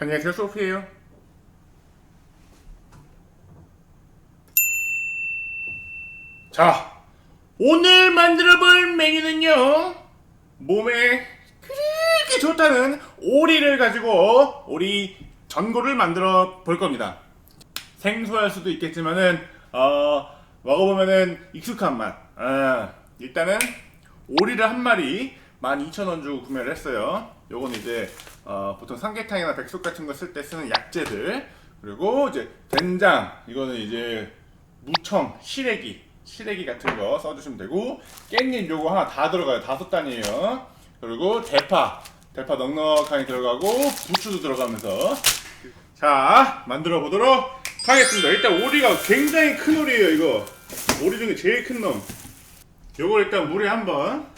안녕하세요 소피예요. 자 오늘 만들어볼 메뉴는요 몸에 그렇게 좋다는 오리를 가지고 오리 전골을 만들어 볼 겁니다. 생소할 수도 있겠지만은 어, 먹어보면은 익숙한 맛. 아, 일단은 오리를 한 마리 12,000원 주고 구매를 했어요 요건 이제 어, 보통 삼계탕이나 백숙 같은 거 쓸 때 쓰는 약재들. 그리고 이제 된장 이거는 이제 무청 시래기 시래기 같은 거 써주시면 되고 깻잎 요거 하나 다 들어가요. 다섯 단이에요. 그리고 대파 대파 넉넉하게 들어가고 부추도 들어가면서. 자 만들어 보도록 하겠습니다. 일단 오리가 굉장히 큰 오리예요 이거. 오리 중에 제일 큰놈. 요거 일단 물에 한번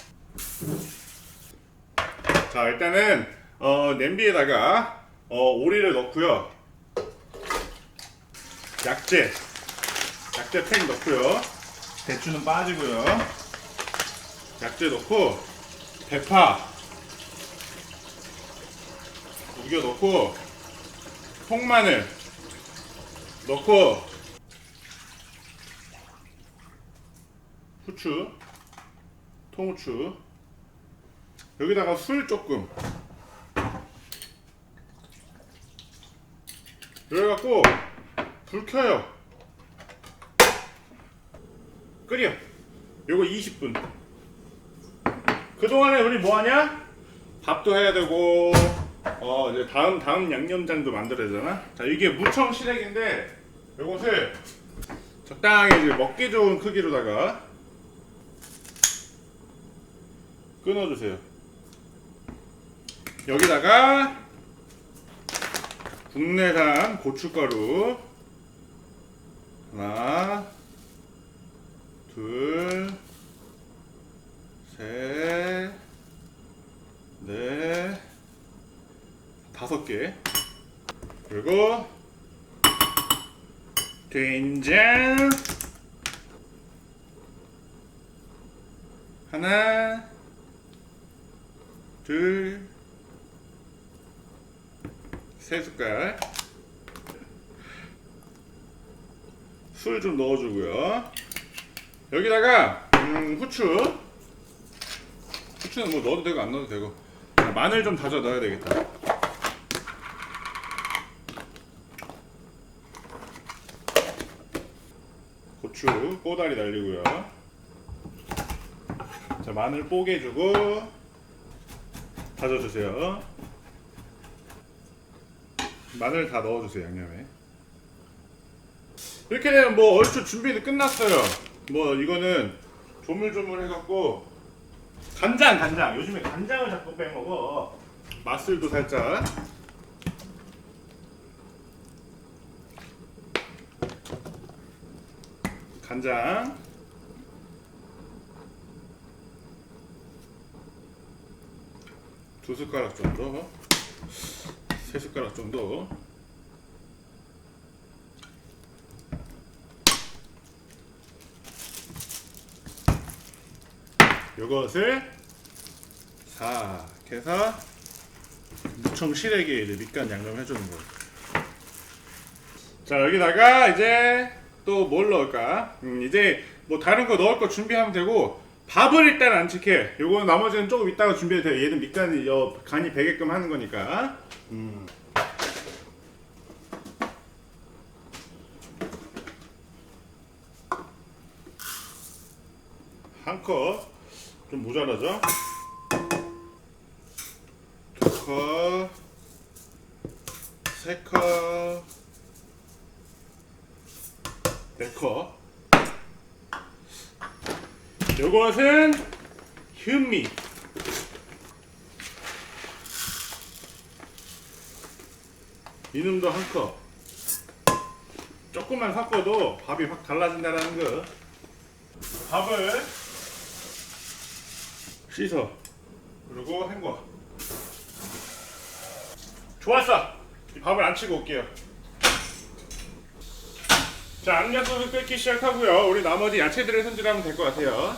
자 일단은 어, 냄비에다가 어, 오리를 넣고요. 약재. 약재 팩 넣고요. 대추는 빠지고요. 약재 넣고 대파. 우겨 넣고 통마늘 넣고 후추 통후추 여기다가 술 조금. 그래갖고 불 켜요. 끓여. 요거 20분. 그동안에 우리 뭐하냐? 밥도 해야 되고 어 이제 다음 다음 양념장도 만들어야 되잖아? 자 이게 무청 시래기인데 요것을 적당히 이제 먹기 좋은 크기로다가 끊어주세요 여기다가 국내산 고춧가루 하나 둘 셋, 넷, 다섯 개. 그리고 된장 하나, 둘, 세 숟갈. 술 좀 넣어주고요. 여기다가 음, 후추. 후추는 뭐 넣어도 되고 안 넣어도 되고 자, 마늘 좀 다져 넣어야 되겠다 고추 꼬다리 날리고요 자 마늘 뽀개 주고 다져주세요 마늘 다 넣어주세요 양념에. 이렇게 되면 뭐 얼추 준비도 끝났어요. 뭐 이거는 조물조물 해갖고 간장 간장. 요즘에 간장을 자꾸 빼먹어. 맛술도 살짝. 간장. 두 숟가락 정도 세 숟가락 정도 요것을 싹 해서 무청 시래기 이제 밑간 양념 해주는 거예요. 자 여기다가 이제 또 뭘 넣을까? 음, 이제 뭐 다른 거 넣을 거 준비하면 되고 밥을 일단 안 찍게. 요거 나머지는 조금 이따가 준비해도 돼요. 얘는 밑간이 여 간이 배게끔 하는 거니까. 음. 한 컵. 좀 모자라죠? 두 컵, 세 컵, 네 컵. 요것은 현미. 이놈도 한 컵. 조금만 섞어도 밥이 확 달라진다는 거. 밥을 씻어 그리고 헹궈 좋았어 이 밥을 안 치고 올게요 자 안녕소스 끓기 시작하고요 우리 나머지 야채들을 손질하면 될 것 같아요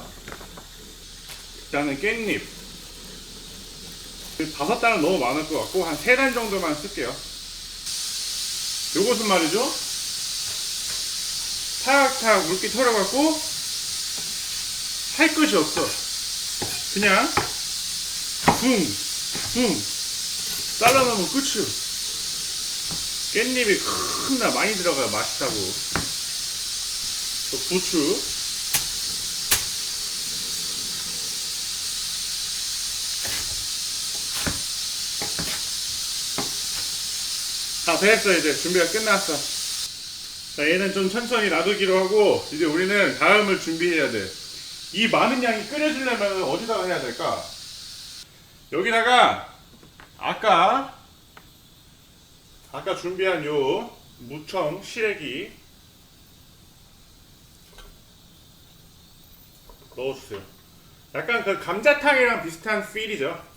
일단은 깻잎 그 다섯 단은 너무 많을 것 같고 한 세 단 정도만 쓸게요 요것은 말이죠. 탁탁 물기 털어갖고 할 것이 없어. 그냥 붕, 붕 잘라놓으면 끝이요. 깻잎이 큰나 많이 들어가야 맛있다고. 또 부추. 다 됐어 이제 준비가 끝났어. 자 얘는 좀 천천히 놔두기로 하고 이제 우리는 다음을 준비해야 돼. 이 많은 양이 끓여지려면 어디다가 해야 될까? 여기다가 아까 아까 준비한 요 무청 시래기 넣어주세요. 약간 그 감자탕이랑 비슷한 필이죠.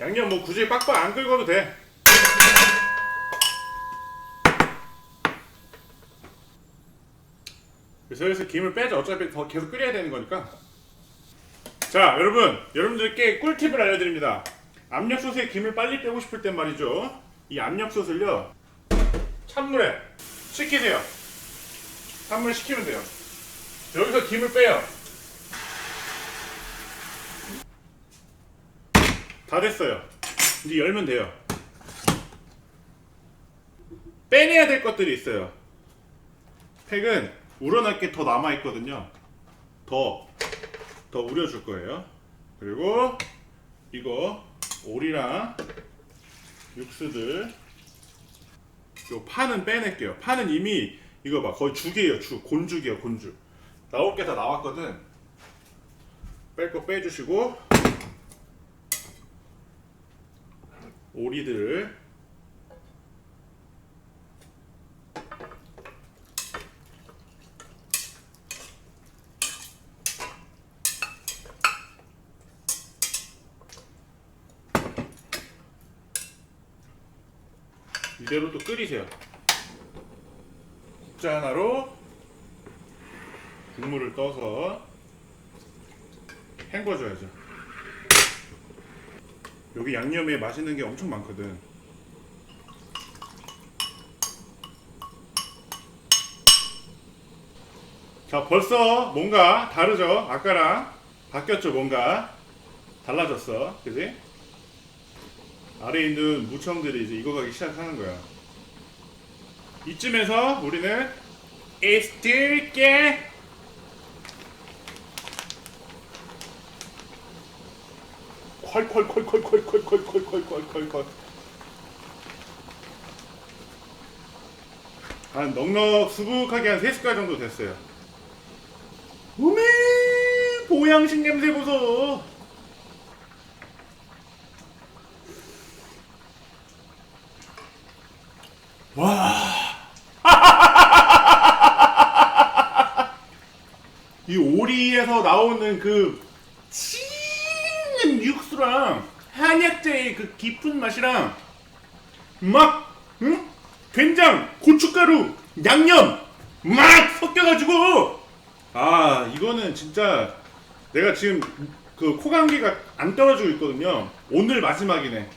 양념 뭐 굳이 빡빡 안 긁어도 돼. 그래서 여기서 김을 빼자. 어차피 더 계속 끓여야 되는 거니까. 자, 여러분, 여러분들께 꿀팁을 알려드립니다. 압력솥에 김을 빨리 빼고 싶을 땐 말이죠. 이 압력솥을요, 찬물에 식히세요. 찬물에 식히면 돼요. 여기서 김을 빼요. 다 됐어요. 이제 열면 돼요. 빼내야 될 것들이 있어요. 팩은 우러날 게더 남아 있거든요. 더, 더 우려줄 거예요. 그리고 이거 오리랑 육수들 요 파는 빼낼게요. 파는 이미 이거 봐 거의 죽이에요. 죽 곤죽이에요. 곤죽 나올 게 다 나왔거든. 뺄 거 빼주시고 오리들을 이대로 또 끓이세요. 국자 하나로 국물을 떠서 헹궈줘야죠. 여기 양념에 맛있는 게 엄청 많거든. 자, 벌써 뭔가 다르죠? 아까랑 바뀌었죠, 뭔가. 달라졌어. 그지? 아래에 있는 무청들이 이제 익어가기 시작하는 거야. 이쯤에서 우리는 에스틸게 콸콸콸콸콸콸콸콸콸콸콸 한 넉넉 수북하게 한 3숟갈 정도 됐어요. 우메 보양식 냄새 보소. 이 오리에서 나오는 그찌 는 육수랑 한약재의 그 깊은 맛이랑 막 응? 된장, 고춧가루, 양념 막 섞여가지고 아 이거는 진짜 내가 지금 그 코감기가 안 떨어지고 있거든요. 오늘 마지막이네.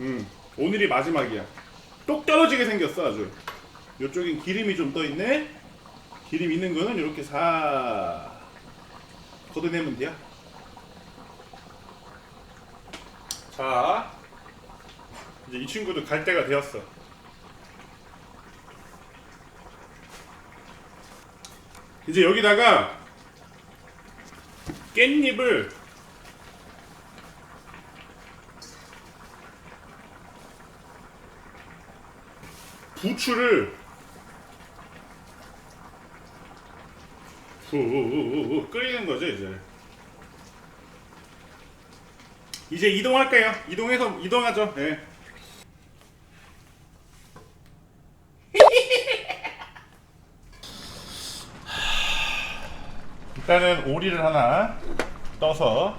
음 오늘이 마지막이야. 똑 떨어지게 생겼어 아주. 이쪽엔 기름이 좀 떠 있네. 기름 있는 거는 이렇게 사 걷어내면 돼요. 자, 이제 이 친구도 갈 때가 되었어. 이제 여기다가 깻잎을 부추를 후후후후 끓이는 거죠 이제 이제 이동할게요? 이동해서 이동하죠. 예. 일단은 오리를 하나 떠서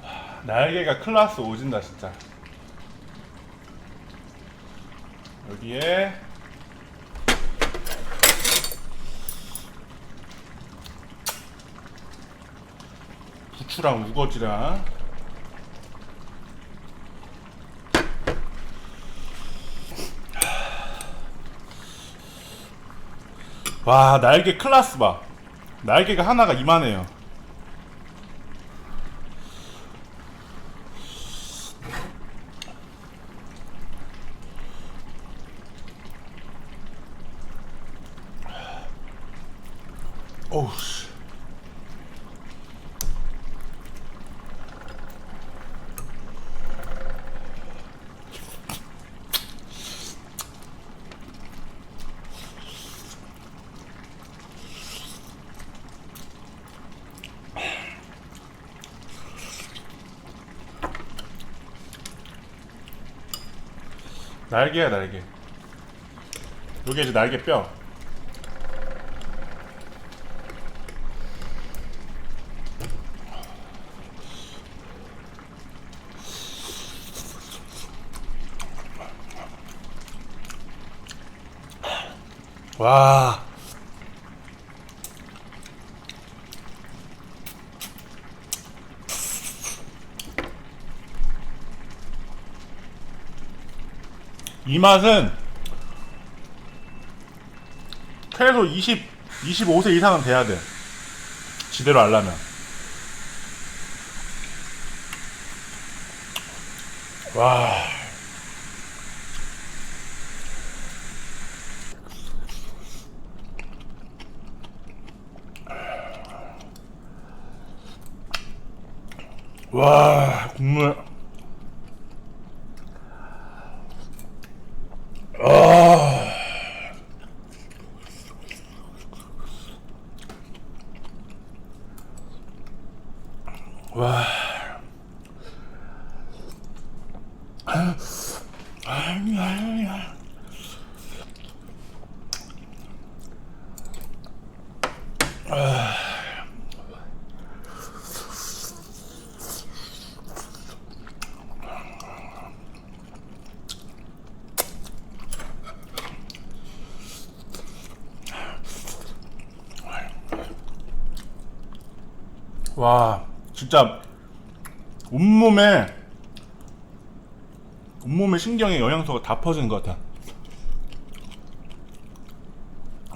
하, 날개가 클라스 오진다 진짜. 여기에 부추랑 우거지랑. 와 날개 클라스 봐. 날개가 하나가 이만해요. 오우 날개야 날개 요게 이제 날개 뼈 와. 이 맛은 최소 20, 25세 이상은 돼야 돼. 지대로 하려면. 와. 와, 국물. 아. 와. 와, 진짜 온몸에 온몸에 신경에 영양소가 다 퍼지는 것 같아.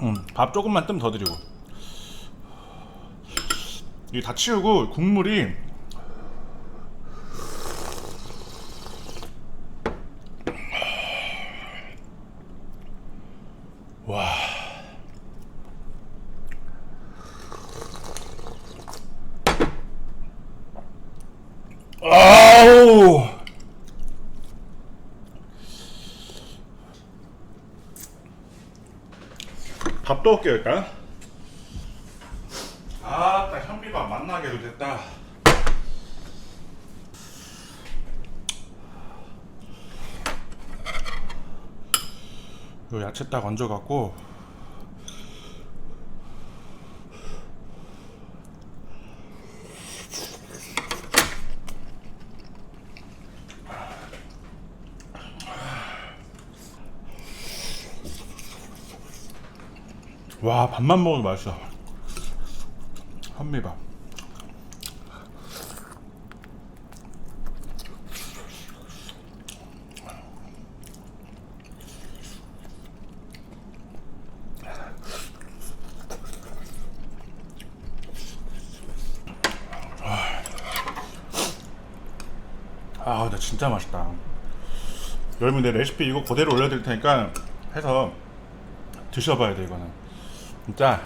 음, 밥 조금만 뜸 더 드리고. 이게 다 치우고 국물이 와. 아우. 밥 떠올게요 일단. 아따 현미밥 만나게도 됐다. 요 야채 딱 얹어갖고 와 밥만 먹어도 맛있어. 현미밥. 아 근데 진짜 맛있다. 여러분 내 레시피 이거 그대로 올려드릴 테니까 해서 드셔봐야 돼 이거는 진짜.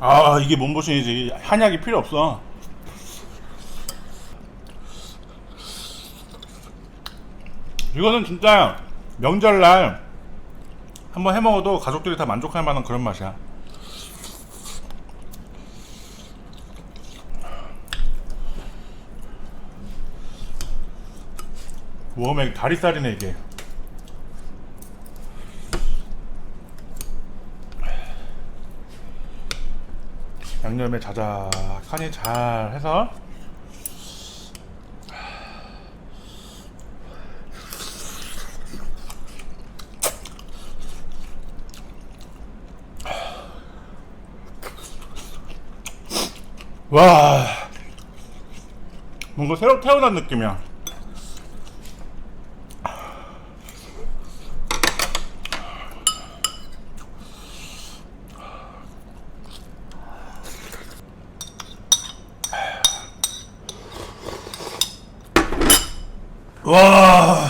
아 이게 몸보신이지. 한약이 필요 없어. 이거는 진짜 명절날 한번 해먹어도 가족들이 다 만족할 만한 그런 맛이야. 웜에 다리살이네 이게 양념에 자작하니 잘 해서. 와 뭔가 새로 태어난 느낌이야. 와.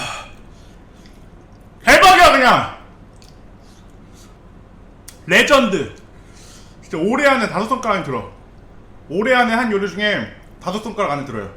대박이야 그냥. 레전드. 진짜 올해 안에 다섯 손가락 안에 들어. 올해 안에 한 요리 중에 다섯 손가락 안에 들어요